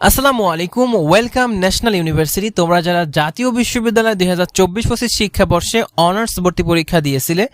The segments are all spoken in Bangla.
আসসালামু আলাইকুম, ওয়েলকাম ন্যাশনাল ইউনিভার্সিটি। তোমরা যারা জাতীয় বিশ্ববিদ্যালয় দুই হাজার চব্বিশ পঁচিশ শিক্ষাবর্ষে অনার্স ভর্তি পরীক্ষা দিয়েছিলে,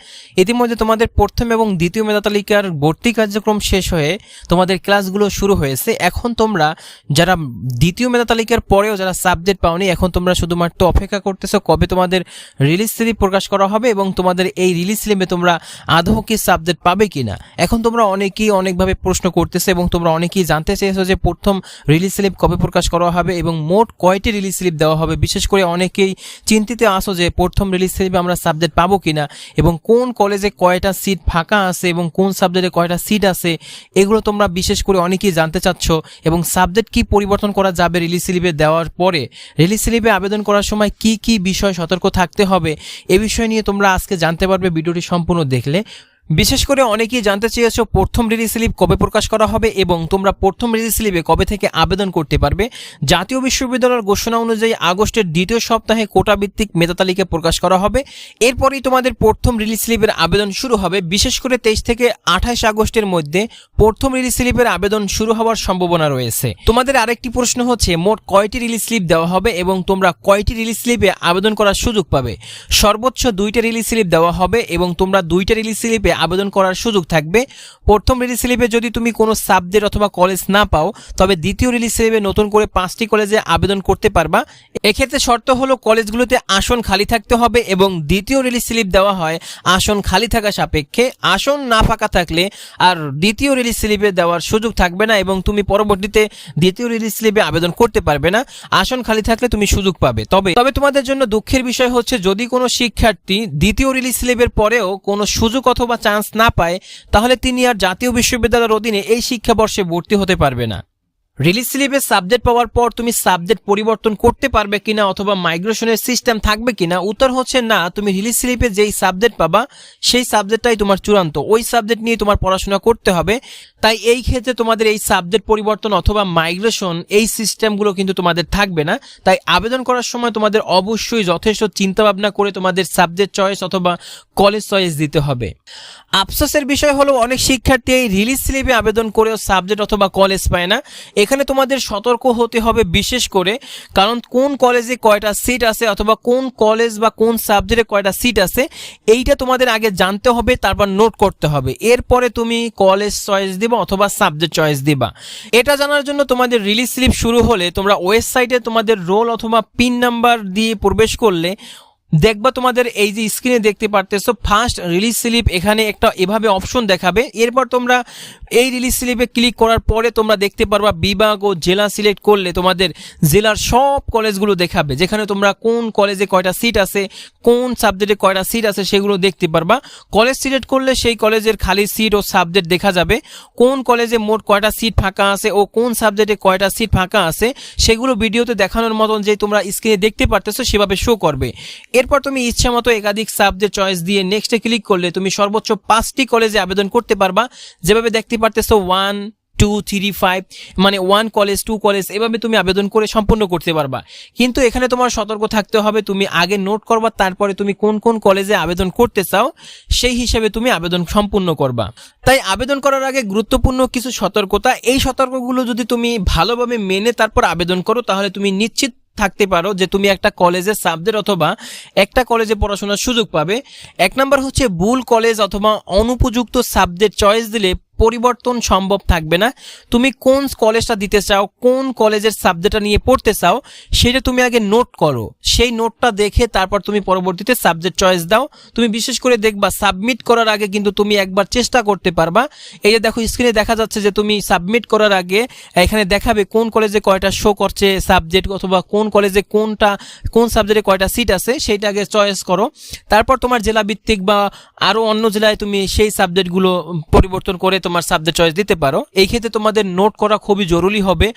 ইতিমধ্যে তোমাদের প্রথম এবং দ্বিতীয় মেধাতালিকার ভর্তি কার্যক্রম শেষ হয়ে তোমাদের ক্লাসগুলো শুরু হয়েছে। এখন তোমরা যারা দ্বিতীয় মেধাতালিকার পরেও যারা সাবজেক্ট পাওনি, এখন তোমরা শুধুমাত্র অপেক্ষা করতেছো কবে তোমাদের রিলিজ স্লিপ প্রকাশ করা হবে এবং তোমাদের এই রিলিজ স্লিপে তোমরা আদৌ কি সাবজেক্ট পাবে কি না এখন তোমরা অনেকেই অনেকভাবে প্রশ্ন করতেছে এবং তোমরা অনেকেই জানতে চেয়েছো যে প্রথম রিলিজ স্লিপ কবে প্রকাশ করা হবে এবং মোট কয়টি রিলিজ স্লিপ দেওয়া হবে? বিশেষ করে অনেকেই চিন্তিত আসো যে প্রথম রিলিজ স্লিপে আমরা সাবজেক্ট পাবো কিনা এবং কোন কলেজে কয়টা সিট ফাঁকা আছে এবং কোন সাবজেক্টে কয়টা সিট আছে, এগুলো তোমরা বিশেষ করে অনেকেই জানতে চাচ্ছ এবং সাবজেক্ট কি পরিবর্তন করা যাবে রিলিজ স্লিপে দেওয়ার পরে? রিলিজ স্লিপে আবেদন করার সময় কি কি বিষয় সতর্ক থাকতে হবে? এ বিষয় নিয়ে তোমরা আজকে জানতে পারবে, ভিডিওটি সম্পূর্ণ দেখলে। বিশেষ করে অনেকেই জানতে চেয়েছো প্রথম রিলিজ স্লিপ কবে প্রকাশ করা হবে এবং তোমরা প্রথম রিলিজ স্লিপে কবে থেকে আবেদন করতে পারবে। জাতীয় বিশ্ববিদ্যালয়ের ঘোষণা অনুযায়ী আগস্টের দ্বিতীয় সপ্তাহে কোটা ভিত্তিক মেধা তালিকা প্রকাশ করা হবে। এরপরেই তোমাদের প্রথম রিলিজ স্লিপের আবেদন শুরু হবে। বিশেষ করে তেইশ থেকে আঠাশ আগস্টের মধ্যে প্রথম রিলিজ স্লিপের আবেদন শুরু হওয়ার সম্ভাবনা রয়েছে। তোমাদের আরেকটি প্রশ্ন হচ্ছে, মোট কয়টি রিলিজ স্লিপ দেওয়া হবে এবং তোমরা কয়টি রিলিজ স্লিপে আবেদন করার সুযোগ পাবে? সর্বোচ্চ দুইটা রিলিজ স্লিপ দেওয়া হবে এবং তোমরা দুইটা রিলিজ স্লিপে আবেদন করার সুযোগ থাকবে। প্রথম রিলিজ স্লিপে যদি তুমি কোনো সাবজেক্ট অথবা কলেজ না পাও, তবে দ্বিতীয় রিলিজ স্লিপে নতুন করে পাঁচটি কলেজে আবেদন করতে পারবা। এক্ষেত্রে শর্ত হলো কলেজগুলোতে আসন খালি থাকতে হবে এবং দ্বিতীয় রিলিজ স্লিপ দেওয়া হয় আসন খালি থাকা সাপেক্ষে। আসন না ফাঁকা থাকলে আর দ্বিতীয় রিলিজ স্লিপে দেওয়ার সুযোগ থাকবে না এবং তুমি পরবর্তীতে দ্বিতীয় রিলিজ স্লিপে আবেদন করতে পারবে না। আসন খালি থাকলে তুমি সুযোগ পাবে। তবে তবে তোমাদের জন্য দুঃখের বিষয় হচ্ছে যদি কোনো শিক্ষার্থী দ্বিতীয় রিলিজ স্লিপের পরেও কোনো সুযোগ অথবা চান্স না পায়, তাহলে তিনি আর জাতীয় বিশ্ববিদ্যালয়ের অধীনে এই শিক্ষাবর্ষে ভর্তি হতে পারবে না। রিলিজ স্লিপে সাবজেক্ট পাওয়ার পর তুমি সাবজেক্ট পরিবর্তন করতে পারবে কিনা অথবা মাইগ্রেশনের সিস্টেম থাকবে কিনা, উত্তর হচ্ছে না, তুমি রিলিজ স্লিপে যেই সাবজেক্ট পাবা, সেই সাবজেক্টটাই তোমার চূড়ান্ত। ওই সাবজেক্ট নিয়ে তোমার পড়াশোনা করতে হবে তাই এই ক্ষেত্রে তোমাদের এই সাবজেক্ট পরিবর্তন অথবা মাইগ্রেশন এই সিস্টেমগুলো কিন্তু তোমাদের থাকবে না। তাই আবেদন করার সময় তোমাদের অবশ্যই যথেষ্ট চিন্তা ভাবনা করে তোমাদের সাবজেক্ট চয়েস অথবা কলেজ চয়েস দিতে হবে। আফসোসের বিষয় হলো অনেক শিক্ষার্থী এই রিলিজ স্লিপে আবেদন করেও সাবজেক্ট অথবা কলেজ পায় না। এখানে তোমাদের সতর্ক হতে হবে বিশেষ করে কারণ কোন কলেজে কয়টা সিট আছে অথবা কোন কলেজ বা কোন সাবজেক্টে কয়টা সিট আছে, এইটা তোমাদের আগে জানতে হবে, তারপর নোট করতে হবে। এরপরে তুমি কলেজ চয়েস দিবা। অথবা সাবজেক্ট চয়েস দিবা। এটা জানার জন্য তোমাদের রিলিজ স্লিপ শুরু হলে তোমরা ওয়েবসাইটে তোমাদের রোল অথবা পিন নাম্বার দিয়ে প্রবেশ করলে দেখবা তোমাদের এই যে স্ক্রিনে দেখতে পারতেছো ফার্স্ট রিলিজ স্লিপ এখানে একটা এভাবে অপশন দেখাবে। এরপর তোমরা এই রিলিজ স্লিপে ক্লিক করার পরে তোমরা দেখতে পারবা বিভাগ ও জেলা সিলেক্ট করলে তোমাদের জেলার সব কলেজগুলো দেখাবে। যেখানে তোমরা কোন কলেজে কয়টা সিট আছে, কোন সাবজেক্টে কয়টা সিট আছে সেগুলো দেখতে পারবা। কলেজ সিলেক্ট করলে সেই কলেজের খালি সিট ও সাবজেক্ট দেখা যাবে। কোন কলেজে মোট কয়টা সিট ফাঁকা আছে ও কোন সাবজেক্টে কয়টা সিট ফাঁকা আছে, সেগুলো ভিডিওতে দেখানোর মতন যে তোমরা স্ক্রিনে দেখতে পারতেছো, সেভাবে শো করবে। এরপর তুমি ইচ্ছা মতো একাধিক সাবজেক্ট চয়েস দিয়ে নেক্সটে ক্লিক করলে তুমি সর্বোচ্চ পাঁচটি কলেজে আবেদন করতে পারবা। যেভাবে দেখতে পারতেছো ওয়ান টু থ্রি ফাইভ মানে ওয়ান কলেজ টু কলেজ এভাবে তুমি আবেদন করে সম্পূর্ণ করতে পারবা। কিন্তু এখানে তোমার সতর্ক থাকতে হবে, তুমি আগে নোট করবা, তারপরে তুমি কোন কোন কলেজে আবেদন করতে চাও, সেই হিসেবে তুমি আবেদন সম্পূর্ণ করবা। তাই আবেদন করার আগে গুরুত্বপূর্ণ কিছু সতর্কতা, এই সতর্কগুলো যদি তুমি ভালোভাবে মেনে তারপর আবেদন করো, তাহলে তুমি নিশ্চিত থাকতে পারো যে তুমি একটা কলেজের সাবজেক্ট অথবা একটা কলেজে পড়াশোনার সুযোগ পাবে। এক নাম্বার হচ্ছে ভুল কলেজ অথবা অনুপযুক্ত সাবজেক্ট চয়েস দিলে পরিবর্তন সম্ভব থাকবে না। তুমি কোন কলেজটা দিতে চাও, কোন কলেজের সাবজেক্টটা নিয়ে পড়তে চাও, সেটা তুমি আগে নোট করো। সেই নোটটা দেখে তারপর তুমি পরবর্তীতে সাবজেক্ট চয়েস দাও। তুমি বিশেষ করে দেখবা সাবমিট করার আগে কিন্তু তুমি একবার চেষ্টা করতে পারবা। এই যে দেখো স্ক্রিনে দেখা যাচ্ছে যে তুমি সাবমিট করার আগে এখানে দেখাবে কোন কলেজে কয়টা শো করছে সাবজেক্ট অথবা কোন কলেজে কোনটা, কোন সাবজেক্টে কয়টা সিট আছে, সেইটা আগে চয়েস করো। তারপর তোমার জেলা ভিত্তিক বা আরও অন্য জেলায় তুমি সেই সাবজেক্টগুলো পরিবর্তন করে তোমার সাবজেক্ট চয়েস দিতে পারো, এই ক্ষেত্রে তোমাদের নোট করা খুবই জরুরি হবে।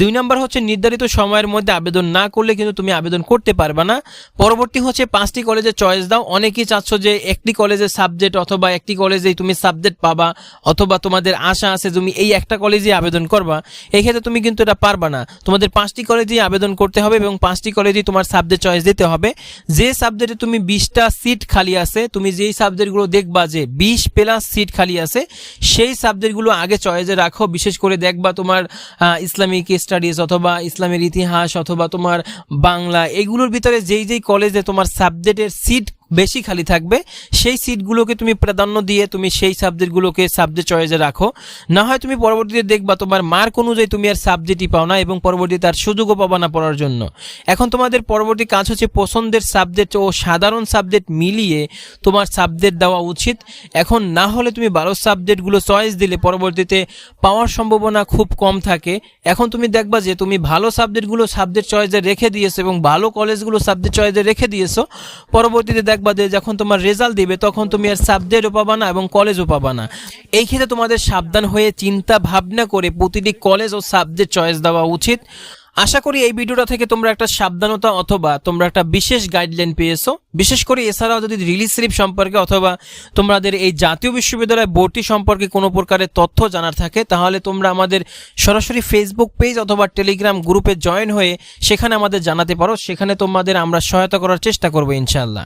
দুই নাম্বার হচ্ছে নির্ধারিত সময়ের মধ্যে আবেদন না করলে কিন্তু তুমি আবেদন করতে পারবে না। পরবর্তী হচ্ছে পাঁচটি কলেজে চয়েস দাও। অনেকেই চাচ্ছ যে একটি কলেজের সাবজেক্ট অথবা একটি কলেজেই তুমি সাবজেক্ট পাবা, অথবা তোমাদের আশা আছে তুমি এই একটা কলেজে আবেদন করবা। এই ক্ষেত্রে তুমি কিন্তু এটা পারবা না। তোমাদের পাঁচটি কলেজেই আবেদন করতে হবে এবং পাঁচটি কলেজেই তোমার সাবজেক্ট চয়েস দিতে হবে। যে সাবজেক্টে তুমি বিশটা সিট খালি আছে, তুমি যেই সাবজেক্টগুলো দেখবা যে বিশ প্লাস সিট খালি আছে, সেই সেই সাবজেক্টগুলো আগে চয়েজে রাখো। বিশেষ করে দেখবা তোমার ইসলামিক স্টাডিজ অথবা ইসলামের ইতিহাস অথবা তোমার বাংলা, এগুলোর ভিতরে যেই যেই কলেজে তোমার সাবজেক্টের সিট বেশি খালি থাকবে, সেই সিটগুলোকে তুমি প্রাধান্য দিয়ে তুমি সেই সাবজেক্টগুলোকে সাবজেক্ট চয়েসে রাখো। না হয় তুমি পরবর্তীতে দেখবা তোমার মার্ক অনুযায়ী তুমি আর সাবজেক্টই পাও না এবং পরবর্তীতে তার সুযোগও পাবা না পড়ার জন্য। এখন তোমাদের পরবর্তী কাজ হচ্ছে পছন্দের সাবজেক্ট ও সাধারণ সাবজেক্ট মিলিয়ে তোমার সাবজেক্ট দেওয়া উচিত। এখন না হলে তুমি ভালো সাবজেক্টগুলো চয়েস দিলে পরবর্তীতে পাওয়ার সম্ভাবনা খুব কম থাকে। এখন তুমি দেখবা যে তুমি ভালো সাবজেক্টগুলো সাবজেক্ট চয়েসে রেখে দিয়েছ এবং ভালো কলেজগুলো সাবজেক্ট চয়েসে রেখে দিয়েছ। পরবর্তীতে দেখবা যে যখন তোমার রেজাল্ট দিবে, তখন তুমি আর সাবজেক্টও পাবা না এবং কলেজও পাবা না। এই ক্ষেত্রে তোমাদের সাবধান হয়ে চিন্তা ভাবনা করে প্রতিটি কলেজ ও সাবজেক্ট চয়েস দেওয়া উচিত। আশা করি এই ভিডিওটা থেকে তোমরা একটা সাবধানতা অথবা তোমরা একটা বিশেষ গাইডলাইন পেয়েছ। বিশেষ করে এছাড়াও যদি রিলিজ স্লিপ সম্পর্কে অথবা তোমাদের এই জাতীয় বিশ্ববিদ্যালয় ভর্তি সম্পর্কে কোনো প্রকারের তথ্য জানার থাকে, তাহলে তোমরা আমাদের সরাসরি ফেসবুক পেজ অথবা টেলিগ্রাম গ্রুপে জয়েন হয়ে সেখানে আমাদের জানাতে পারো। সেখানে তোমাদের আমরা সহায়তা করার চেষ্টা করব ইনশাল্লাহ